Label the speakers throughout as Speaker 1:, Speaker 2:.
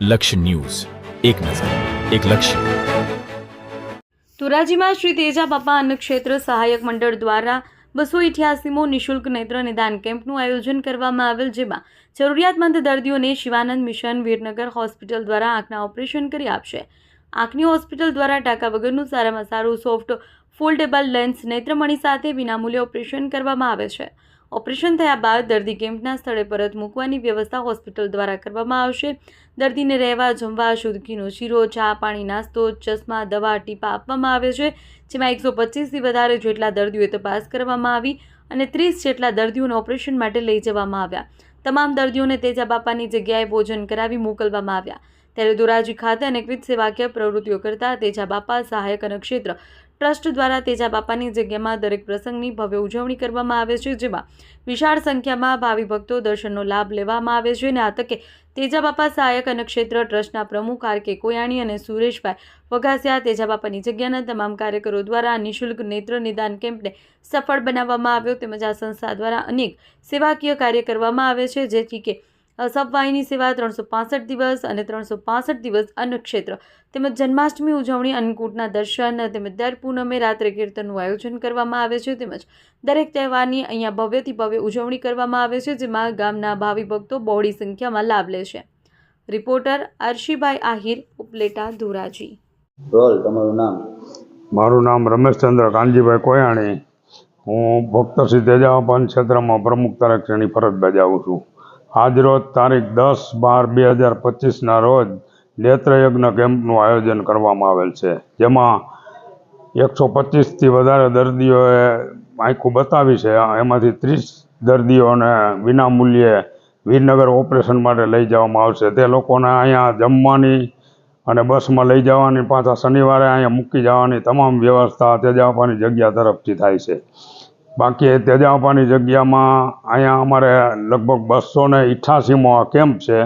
Speaker 1: લક્ષ્ય ન્યૂઝ. એક નજર, એક લક્ષ્ય.
Speaker 2: ધોરાજીમાં શ્રી તેજા બાપા અન્નક્ષેત્ર સહાયક મંડળ દ્વારા બસો ઇઠ્યાસીમો નિઃશુલ્ક નેત્ર નિદાન કેમ્પનું આયોજન કરવામાં આવેલ, જેમાં જરૂરિયાતમંદ દર્દીઓને શિવાનંદ મિશન વીરનગર હોસ્પિટલ દ્વારા આંખના ઓપરેશન કરી આપશે. આંખની હોસ્પિટલ દ્વારા ટાંકા વગરનું સારામાં સારું સોફ્ટ, ફોલ્ડેબલ લેન્સ નેત્રમણી સાથે વિનામૂલ્યે ઓપરેશન કરવામાં આવે છે. ઓપરેશન થયા બાદ દર્દી કેમ્પના સ્થળે પરત મૂકવાની વ્યવસ્થા હોસ્પિટલ દ્વારા કરવામાં આવશે. દર્દીને રહેવા, જમવા શુદ્ધ શીરો, ચા, પાણી, નાસ્તો, ચશ્મા, દવા, ટીપા આપવામાં આવે છે, જેમાં એકસો પચીસથી વધારે જેટલા દર્દીઓએ તપાસ કરવામાં આવી અને ત્રીસ જેટલા દર્દીઓને ઓપરેશન માટે લઈ જવામાં આવ્યા. તમામ દર્દીઓને તેજા બાપાની જગ્યાએ ભોજન કરાવી મોકલવામાં આવ્યા. ત્યારે ધોરાજી ખાતે અનેકવિધ સેવાકીય પ્રવૃત્તિઓ કરતા તેજા બાપા સહાયક અને ક્ષેત્ર ટ્રસ્ટ દ્વારા તેજા બાપાની જગ્યામાં દરેક પ્રસંગની ભવ્ય ઉજવણી કરવામાં આવે છે, જેમાં વિશાળ સંખ્યામાં ભાવિ ભક્તો દર્શનનો લાભ લેવામાં આવે છે અને આ તકે તેજા બાપા સહાયક અને ક્ષેત્ર ટ્રસ્ટના પ્રમુખ આર કે કોયાણી અને સુરેશભાઈ વઘાસિયા તેજા બાપાની જગ્યાના તમામ કાર્યકરો દ્વારા નિઃશુલ્ક નેત્ર નિદાન કેમ્પને સફળ બનાવવામાં આવ્યો. તેમજ આ સંસ્થા દ્વારા અનેક સેવાકીય કાર્ય કરવામાં આવે છે, જેથી કે સબવાહિની સેવા ત્રણસો પાસઠ દિવસ અને ત્રણસો પાસઠ દિવસ અન્નક્ષેત્ર. તેમજ જન્માષ્ટમી ઉજવણી અન્નકૂટના દર્શન તેમજ દર પૂનમે રાત્રે કીર્તનનું આયોજન કરવામાં આવે છે. તેમજ દરેક તહેવારની અહીંયા ભવ્યથી ભવ્ય ઉજવણી કરવામાં આવે છે જેમાં ગામના ભાવિ ભક્તો બહોળી સંખ્યામાં લાભ લે છે. રિપોર્ટર અર્શીભાઈ આહિર ઉપલેટા ધોરાજી.
Speaker 3: રોલ તમારું નામ?
Speaker 4: મારું નામ રમેશચંદ્ર કાનજીભાઈ કોયાણી. હું ભક્ત સિદ્ધેજા પંચ ક્ષેત્રમાં પ્રમુખ તરીકેની ફરજ બજાવું છું. આજરોજ તારીખ દસ બાર બે હજાર પચીસના રોજ નેત્રયજ્ઞ કેમ્પનું આયોજન કરવામાં આવેલ છે. જેમાં એકસો પચીસથી વધારે દર્દીઓએ આંખું બતાવી છે. એમાંથી ત્રીસ દર્દીઓને વિનામૂલ્યે વીરનગર ઓપરેશન માટે લઈ જવામાં આવશે. તે લોકોને અહીંયા જમવાની અને બસમાં લઈ જવાની પાછા શનિવારે અહીંયા મૂકી જવાની તમામ વ્યવસ્થા તેજાપાની જગ્યા તરફથી થાય છે. બાકી તેજાપાની જગ્યામાં અહીંયા અમારે લગભગ બસો ને ઇઠ્ઠાસીમો કેમ્પ છે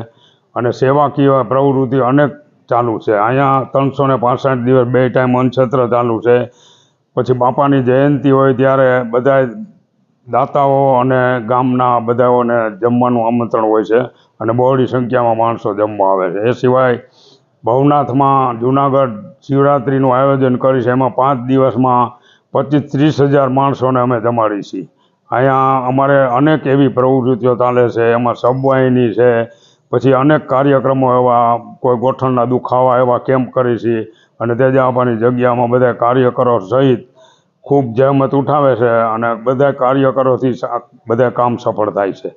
Speaker 4: અને સેવાકીય પ્રવૃત્તિ અનેક ચાલુ છે. અહીંયા ત્રણસો ને પાંસઠ દિવસ બે ટાઈમ અન્નક્ષેત્ર ચાલુ છે. પછી બાપાની જયંતિ હોય ત્યારે બધા દાતાઓ અને ગામના બધાઓને જમવાનું આમંત્રણ હોય છે અને બહોળી સંખ્યામાં માણસો જમવા આવે છે. એ સિવાય ભવનાથમાં જુનાગઢ શિવરાત્રિનું આયોજન કરી છે એમાં પાંચ દિવસમાં પચીસ ત્રીસ હજાર માણસોને અમે જમાડી છીએ. અહીંયા અમારે અનેક એવી પ્રવૃત્તિઓ ચાલે છે, એમાં સબવાહિની છે, પછી અનેક કાર્યક્રમો એવા, કોઈ ગોઠણના દુખાવા એવા કેમ્પ કરી છીએ અને તેજાબાની જગ્યામાં બધા કાર્યકરો સહિત ખૂબ જહેમત ઉઠાવે છે અને બધા કાર્યકરોથી બધા કામ સફળ થાય છે.